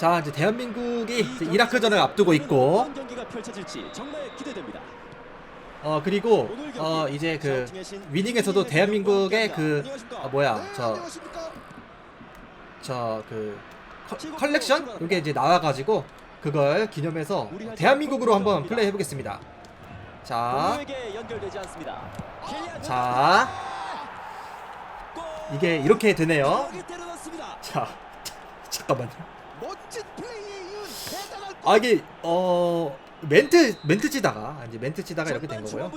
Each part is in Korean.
자 이제 대한민국이 이제 이라크전을 앞두고 있고. 어 그리고 어 이제 그 위닝에서도 대한민국의 그? 아, 뭐야 네, 저 안녕하십니까? 저그 컬렉션 이게 이제 나와가지고 그걸 기념해서 대한민국으로 한번 플레이 해보겠습니다. 자, 자 골! 이게 이렇게 되네요. 자, 잠깐만요. 아 이게 어 멘트 멘트 치다가 이제 멘트 치다가 이렇게 된 거고요.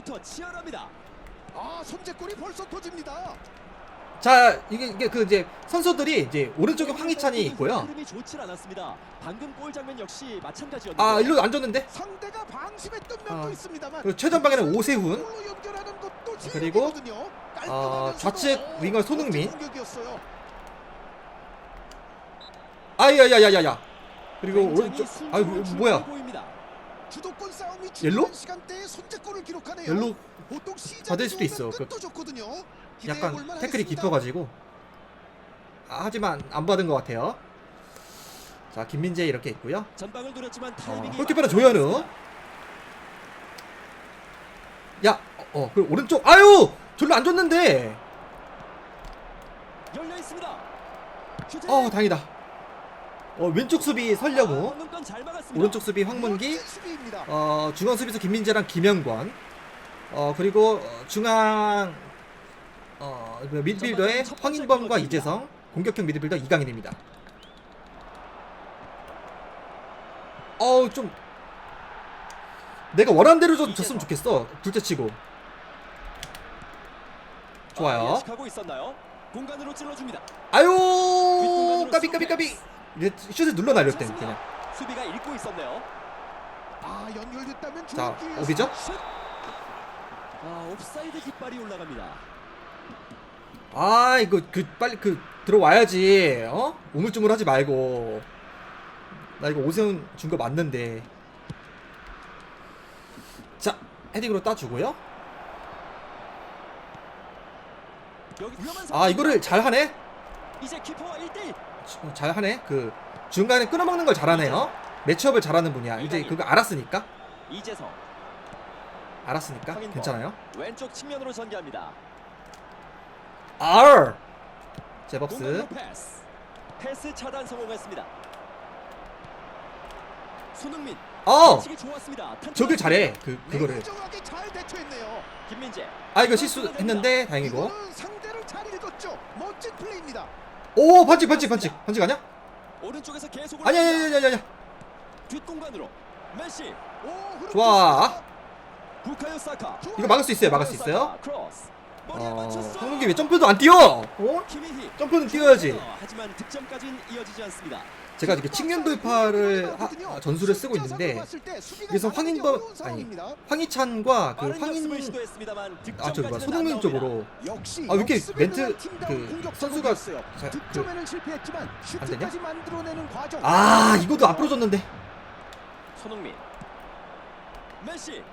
아 선제골이 벌써 터집니다. 자 이게 이게 그 이제 선수들이 이제 오른쪽에 황희찬이 있고요. 아 일로 안 줬는데 상대가 면도 아, 그리고 최전방에는 오세훈 것도 그리고. 어, 깔끔하면서도 좌측 윙어 손흥민. 아야야야야야 그리고 오른쪽 아 뭐야. 주도권 싸움이 옐로? 시간대에 선제골을 기록하네요. 옐로 보통 받을 수도 있어. 그 좋거든요. 약간 태클이. 깊어가지고 아, 하지만 안 받은 것 같아요. 자 김민재 이렇게 있고요. 전방을 노렸지만 어, 타이밍이 골키퍼는 조현우. 야, 어, 어 그리고 오른쪽 아유 절로 안 줬는데. 열려 있습니다. 어 다행이다. 어 왼쪽 수비 아, 막았습니다. 오른쪽 수비 황문기. 어 중앙 수비수 김민재랑 김영권, 어 그리고 어, 중앙 어그 미드필더의 황인범과 이재성, 공격형 미드필더 이강인입니다. 어우 좀 내가 원하는 대로 좀 줬으면 좋겠어. 둘째 치고 아, 좋아요. 찔러줍니다. 아유 까비 까비 까비. 이제 슛을 눌러 날렸대 그냥. 수비가 읽고 있었네요. 아 연결됐다면 자? 슛! 아, 옵사이드 깃발이 올라갑니다. 아 이거 그 빨리 그 들어와야지 어 우물쭈물하지 말고 나 이거 오세훈 준 거 맞는데 자 헤딩으로 따주고요 아. 이거를 잘 하네 이제 키퍼와 1대1. 주- 잘하네 그 중간에 끊어먹는 걸 잘하네요 매치업을 잘하는 분이야 이제 그거 알았으니까 이재성 알았으니까. 괜찮아요 왼쪽 측면으로 전개합니다. R 공간으로 패스. 패스 차단 성공했습니다. 손흥민. 어. 저길 잘해 그 그거를. 아 이거 실수했는데 다행이고 상대를 잘 읽었죠. 멋진 플레이입니다. 오 반칙 반칙 반칙 반칙 아니야 오른쪽에서 계속 아니야. 아니야 아니야 아니야 뒷공간으로 메시. 좋아. 부카요 사카. 이거 막을 수 있어요 막을 수 있어요. 크로스. 어. 황문기 왜 점프도 안 뛰어? 어? 키미히. 점프는 뛰어야지. 하지만 득점까지는 이어지지 않습니다. 제가 이렇게 측면 돌파를 하- 아, 전술을 쓰고 있는데 그래서 황인범 아니 황희찬과 그 황인 아 득점까지는 뭐야 안 손흥민. 쪽으로 아, 왜 이렇게 멘트 그 선수가. 자, 그- 실패했지만 되냐? 아 이것도 앞으로 줬는데 손흥민. 메시.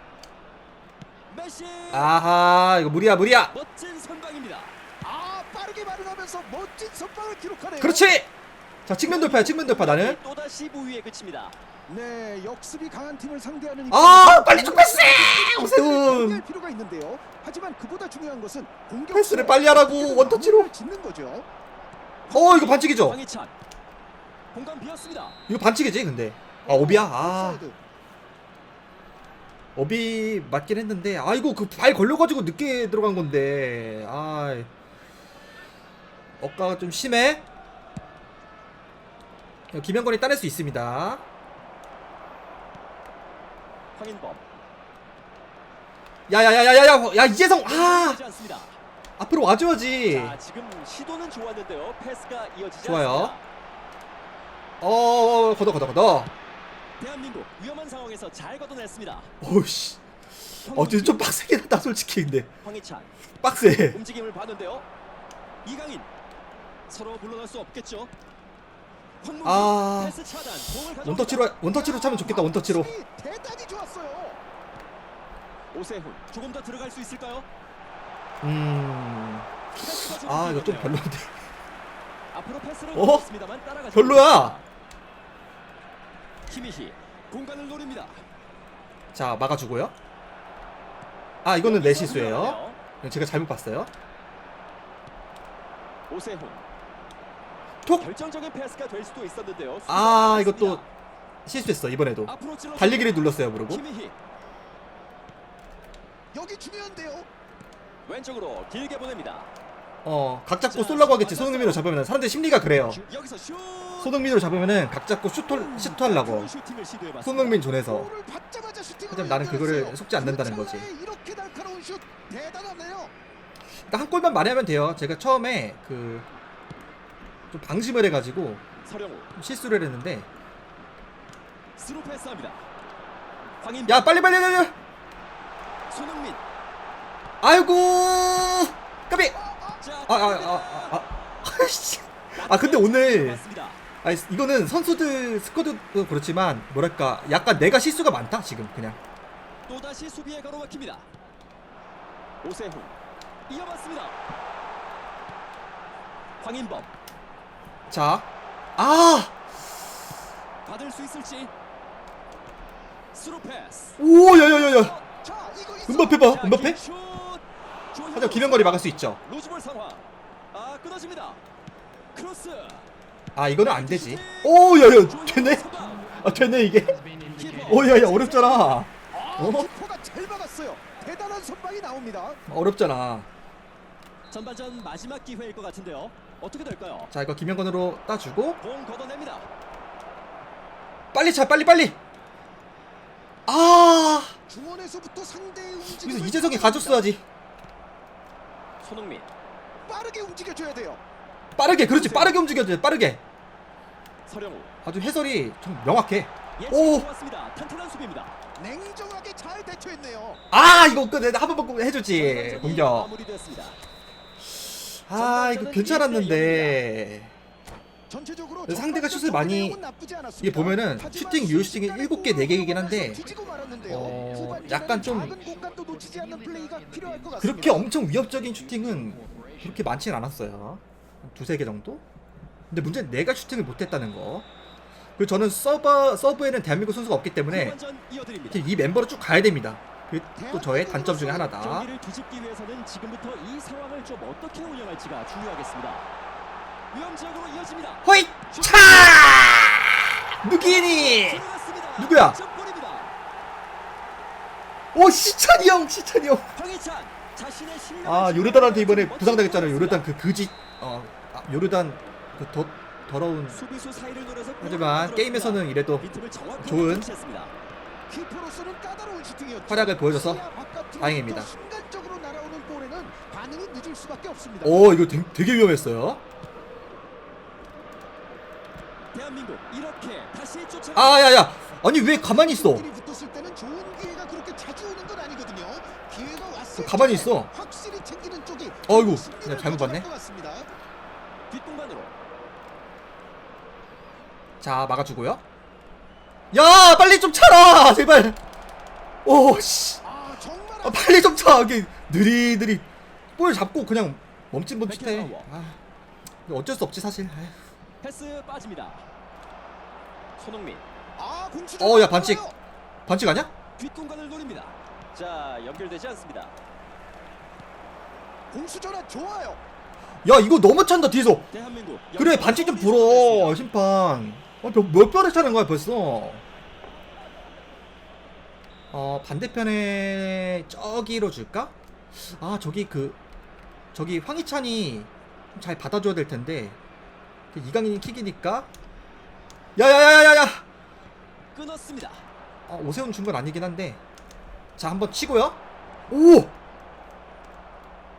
메시. 아하 이거 무리야 무리야 멋진 선방입니다. 아, 빠르게 반응하면서 멋진 선방을 기록하네요. 그렇지 자 측면 돌파야 측면 돌파 나는 또 다시 무위에 그칩니다. 네, 역습이 강한 팀을 상대하는 아 빨리 좀 패스 할 오세훈 필요가 있는데요. 하지만 그보다 중요한 것은 공격 패스를 빨리 하라고 원터치로 짓는 거죠. 어 이거 반칙이죠. 공간 비었습니다. 이거 반칙이지 근데 아 오비야 아. 업이 맞긴 했는데 아 이거 그발 걸려가지고 늦게 들어간 건데 아 억가가 좀 심해 김영건이 따낼 수 있습니다 황인범. 야야야야야야 야 이재성 아. 앞으로 와줘야지 자, 지금 시도는 좋았는데요. 패스가 이어지지 좋아요. 않습니다. 어 걷어 걷어 걷어 대한민국 위험한 상황에서 잘 걷어냈습니다. 오우씨 어 진짜 좀 빡세긴 하다 솔직히 근데 황희찬 빡세 움직임을 봤는데요. 이강인 서로 물러날 수 없겠죠. 아, 패스 차단 공을 가져옵니다. 원터치로 원터치로 차면 좋겠다 원터치로 수비 대단히 좋았어요. 오세훈 조금 더 들어갈 수 있을까요? 음아 패스가 좀 이거 좀 길었네요. 별론데 앞으로 패스를 어? 별로야. 키미히 공간을 노립니다. 자 막아주고요. 아 이거는 내 실수예요. 제가 잘못 봤어요. 오세훈. 톡! 결정적인 패스가 될 수도 있었는데요. 아 이것도 나갔습니다. 실수했어 이번에도. 달리기를 눌렀어요 모르고. 여기 중요한데요. 왼쪽으로 길게 보냅니다. 어 각 잡고 쏠라고 하겠지 손흥민으로 잡으면 사람들 심리가 그래요. 여기서 슛. 손흥민으로 잡으면은 각 잡고 슈트 슈트 하려고. 슈팅을 시도해봤습니다. 손흥민 존에서. 하지만 나는 그거를. 속지 않는다는 그 거지. 그러니까 한 골만 만회하면 돼요. 제가 처음에 그 좀 방심을 해가지고 실수를 했는데 야 빨리 빨리 빨리. 손흥민 아이고 까비 자, 아아아아 아씨 아 근데 오늘 맞습니다. 아 이거는 선수들 스쿼드도 그렇지만 뭐랄까 약간 내가 실수가 많다 지금 그냥 또 다시 수비에 가로막힙니다. 오세훈 이어봤습니다. 황인범 자 아 받을 수 있을지 스루 패스. 오 야야야야 자, 이거 있어. 음바페 봐 자, 음바페 하지만 기명거리 막을 수 있죠 루즈볼 상황. 아 끊어집니다. 크로스. 아 이거는 안 되지 오 야야 좋은 되네. 아 되네 이게 키퍼. 오야야 어렵잖아 아, 어? 키퍼가 잘 막았어요. 대단한 선방이 나옵니다. 어렵잖아 전반전 마지막 기회일 것 같은데요. 어떻게 될까요? 자 이거 김영건으로 따주고 공 걷어냅니다. 빨리 차 빨리 빨리 아 중원에서부터 상대의 움직임을 여기서 이재성이 가줬어야지 손흥민, 빠르게 움직여줘야 돼요. 빠르게 그렇지 빠르게 움직여야 돼 빠르게 서령우. 아주 해설이 좀 명확해 예측이 오. 탄탄한 수비입니다. 냉정하게 잘 대처했네요. 아 이거 끝 한번 꼭 해주지 전반전이 공격 마무리됐습니다. 아 이거 괜찮았는데 전체적으로 상대가 슛을 많이-. 이게 보면은 슈팅 유효 슈팅이 순간에 7개 4개이긴 한데. 어, 약간 좀. 그렇게 엄청 위협적인 슈팅은 그렇게 많진 않았어요 한 두세 개 정도 근데 문제는 내가 슈팅을 못했다는 거 그리고 저는 서버 서브에는 대한민국 선수가 없기 때문에. 이 멤버로 쭉 가야 됩니다 그게 또 저의 단점 중에 하나다 경기를 뒤집기 위해서는 지금부터 이 상황을 좀 어떻게 운영할지가 중요하겠습니다. 위험 지역으로 이어집니다. 호잇 차 누기니. 누구야? 오 시찬이 형 시찬이 형 아 요르단한테 이번에 부상당했잖아요. 요르단 그 그지 어 아, 요르단 그 더 더러운 하지만. 게임에서는 이래도 좋은. 활약을 보여줘서 다행입니다. 오 이거 되게, 되게 위험했어요. 아야야 아니 왜 가만히 있어? 가만히 때 있어. 어이구, 그냥 잘못 봤네. 뒷공간으로 자 막아주고요. 야 빨리 좀 차라 제발. 오씨 아 빨리 좀 차. 이게 느리느리 볼 잡고 그냥 멈칫멈칫해. 아 어쩔 수 없지 사실. 아휴. 패스 빠집니다. 손흥민 아 공수 어, 야, 반칙. 반칙 아니야? 뒷공간을 노립니다. 자 연결되지 않습니다. 공수 전환 좋아요. 야 이거 너무 찬다 뒤에서. 그래 반칙 좀 불어 심판 어, 몇, 몇 번을 차는 거야 벌써 어 반대편에 저기로 줄까? 아 저기 그 저기 황희찬이 잘 받아줘야 될 텐데 그 이강인이 킥이니까 야야야야야야 끊었습니다. 아, 오세훈 준 건 아니긴 한데 자 한번 치고요 오!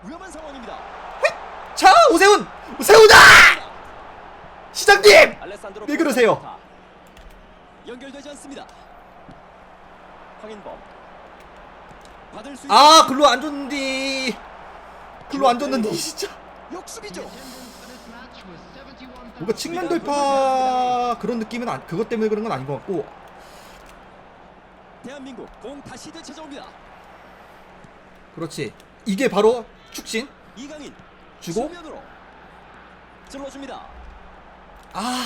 위험한 상황입니다. 자 오세훈! 오세훈아! 알레산드로 왜 그러세요? 연결되지 않습니다. 황인범 받을 수 아. 글로 안 줬는디 글로 안 줬는디 진짜 역습이죠. 뭔가 측면 돌파 그런 느낌은 안, 그것 때문에 그런 건 아닌 것 같고 대한민국 공 다시 되찾아옵니다. 그렇지 이게 바로 축신 이강인 주고 찔러줍니다. 아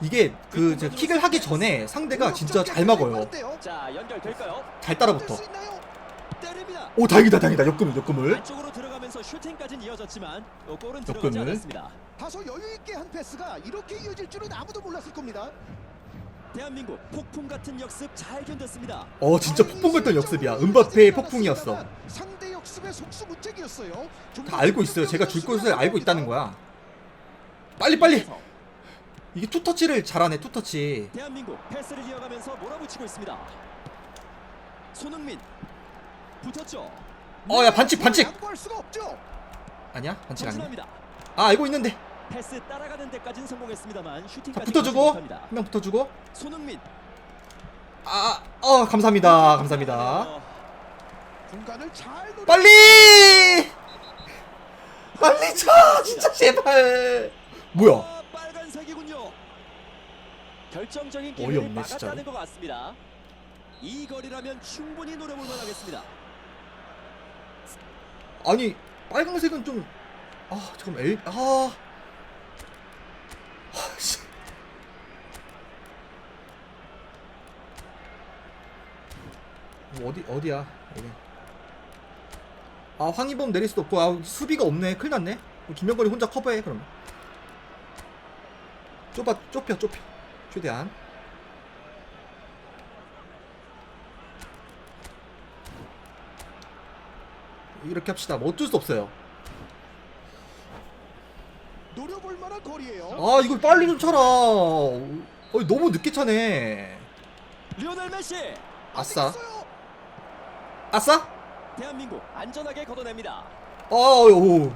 이게 그 제가 킥을 하기 전에 상대가 진짜 잘 막아요. 자 연결될까요? 잘 따라붙어. 때립니다. 오 다행이다 다행이다 역금을 역금을. 안쪽으로 들어가면서 슈팅까지는 이어졌지만 또 골은 역금을. 들어가지 않았습니다. 다소 여유 있게 한 패스가 이렇게 이어질 줄은 아무도 몰랐을 겁니다. 대한민국 폭풍 같은 역습 잘 견뎠습니다. 어 진짜 폭풍 같던 역습이야. 은바페의 폭풍이었어. 상대 역습의 속수무책이었어요. 다 알고 있어요. 제가 줄 것을 알고 있다는 거야. 빨리 빨리. 이게 투터치를 잘하네 투터치. 대한민국 패스를 이어가면서 몰아붙이고 있습니다. 손흥민 붙었죠. 어 야 반칙 반칙. 양보할 수가 없죠. 아니야 반칙 아니야. 아 알고 있는데. 패스 따라가는 데까지는 성공했습니다만 자 슈팅까지 붙어주고. 한 명 붙어주고. 손흥민 아, 어 감사합니다 감사합니다. 빨리 빨리 차 진짜 제발. 뭐야? 아, 빨간색이군요. 결정적인 어이없네, 기회를 진짜로. 막았다는 것 같습니다. 이 거리라면 충분히 노려볼 만하겠습니다. 아니 빨강색은 좀. 아 잠깐 엘. 아. 아, 씨. 뭐 어디 어디야? 여기. 아 황희범 내릴 수도 없고 아 수비가 없네. 큰일 났네. 김영건이 혼자 커버해 그러면. 좁아 좁혀 좁혀 최대한. 이렇게 합시다. 뭐 어쩔 수 없어요. 노려볼 만한 거리예요. 아 이걸 빨리 좀 차라. 어, 너무 늦게 차네. 리오넬 메시 아싸. 아싸? 대한민국 안전하게 걷어냅니다. 어우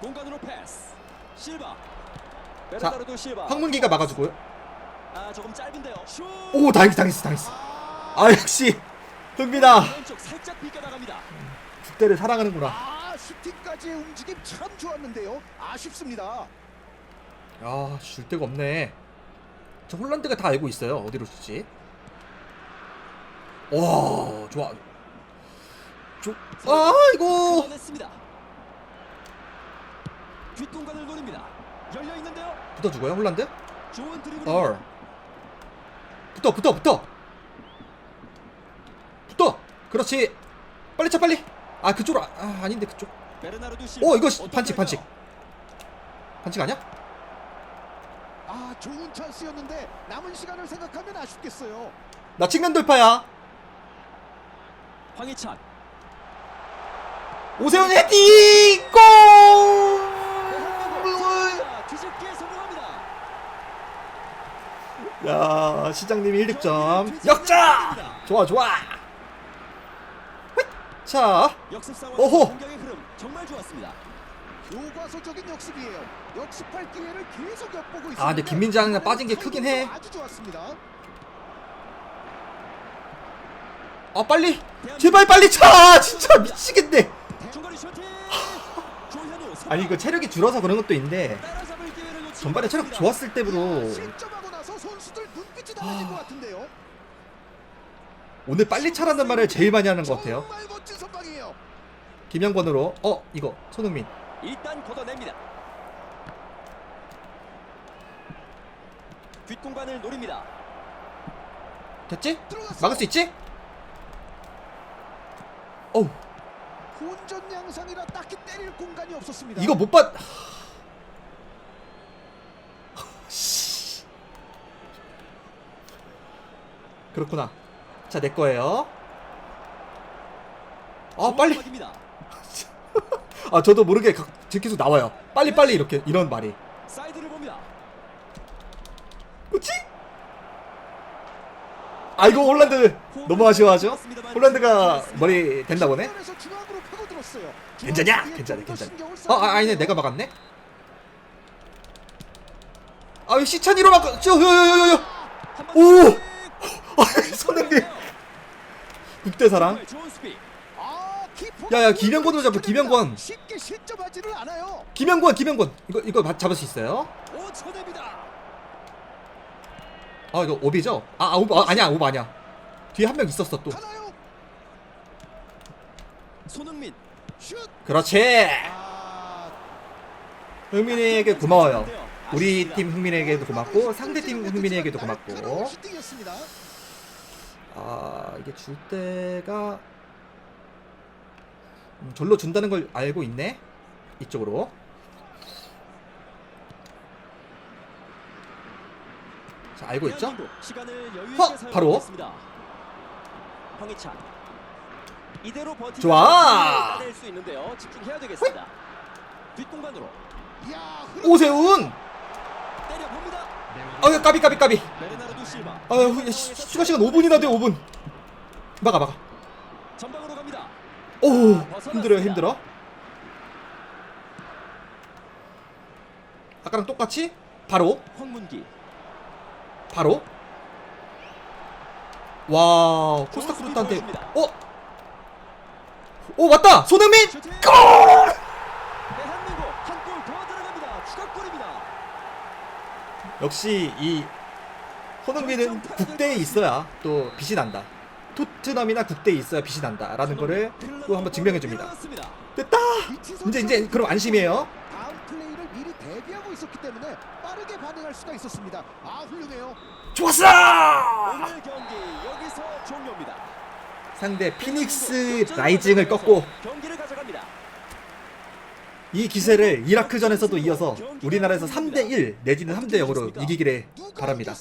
공간으로 패스. 실바. 실바. 황문기가 막아주고요. 아 조금 짧은데요. 슛. 오 당했어 당했어 당했어. 아, 아 역시 흥민아 왼쪽 살짝 비껴 나갑니다. 국대를 사랑하는구나. 아 슈팅까지의 움직임 참 좋았는데요. 아쉽습니다. 아 줄 데가 없네. 저 홀란드가 다 알고 있어요. 어디로 줄지. 와 좋아. 조... 아 이거. 뒷공간을 노립니다. 열려 있는데요. 붙어주고요 홀란드. 좋은 드리블. 얼. 붙어 붙어 붙어. 붙어. 그렇지. 빨리 차 빨리. 아 그쪽으로 아, 아 아닌데 그쪽. 오 이거 반칙 반칙. 반칙 아니야? 아 좋은 찬스였는데 남은 시간을 생각하면 아쉽겠어요. 나 측면 돌파야. 황희찬. 오세훈 헤딩 골! 자, 뒤집기에 성공합니다. 야 시장님이 1득점 역자 좋아 좋아 휘! 자 오호! 교과서적인 역습이에요. 역습할 기회를 계속 엿보고 있습니다. 아, 근데 김민장이나 빠진 게 크긴 해. 아주 좋았습니다. 아 빨리 제발 빨리 차 진짜 미치겠네 아니 이거 체력이 줄어서 그런 것도 있는데 전반에 체력. 좋았을 때보다 눈빛이 달라진 것 같은데요. 오늘 빨리 차라는 말을 제일 많이 하는 것 같아요 정말 멋진 선방이에요. 김영권으로 어 이거 손흥민 일단 걷어냅니다. 뒷공간을 노립니다. 됐지? 들어갔어. 막을 수 있지? 어우 혼전 양상이라 딱히 때릴 공간이 없었습니다. 이거 못 봤... 그렇구나 자 내 거예요 아 빨리. 아 저도 모르게 가- 계속 나와요 빨리 빨리 이렇게 이런 말이 사이드를 봅니다. 그치? 아 이거 홀란드 너무 아쉬워하죠? 홀란드가 머리 된다 보네? 괜찮냐? 괜찮아 괜찮아 어 아, 아니네 내가 막았네? 아왜 시찬이로 막아 저 요 요 요요 한번 오! 아 손흥민 아, 키퍼 야야 김영권으로 잡아 김영권. 김영권 김영권 이거 이거 맞- 잡을 수 있어요? 5초 됩니다. 아 이거 오비죠? 아, 아 오비 아, 아니야 오비 아니야 뒤에 한 명 있었어 또? 손흥민. 슛. 그렇지 아, 흥민이에게 고마워요 우리 팀 흥민에게도 고맙고 상대 팀 흥민에게도 고맙고 아 이게 줄 때가 음, 절로 준다는 걸 알고 있네 이쪽으로 자 알고 있죠? 허! 바로. 좋아! 따낼 수 있는데요. 집중해야 되겠습니다. 뒷공간으로 이야, 흐름- 오세훈 때려 봅니다. 아유 까비 까비 까비 실바. 아유 야, 시- 추가 시간 5분이나 돼 5분 막아 막아. 오 힘들어요 힘들어 아까랑 똑같이 바로. 바로 와 코스타 크루트한테 어? 오 맞다 손흥민! 골! 대한민국 한 골 더 들어갑니다. 추가골입니다. 역시 이 손흥민은 국대에 있어야 또 빛이 난다 토트넘이나 국대에 있어야 빛이 난다라는 거를 또 한번 증명해 줍니다. 됐다 이제 이제 그럼 안심이에요. 좋았어. 상대 피닉스 라이징을 꺾고. 이 기세를 이라크전에서도 이어서 우리나라에서 3대1 내지는 3대 0으로 이기기를 바랍니다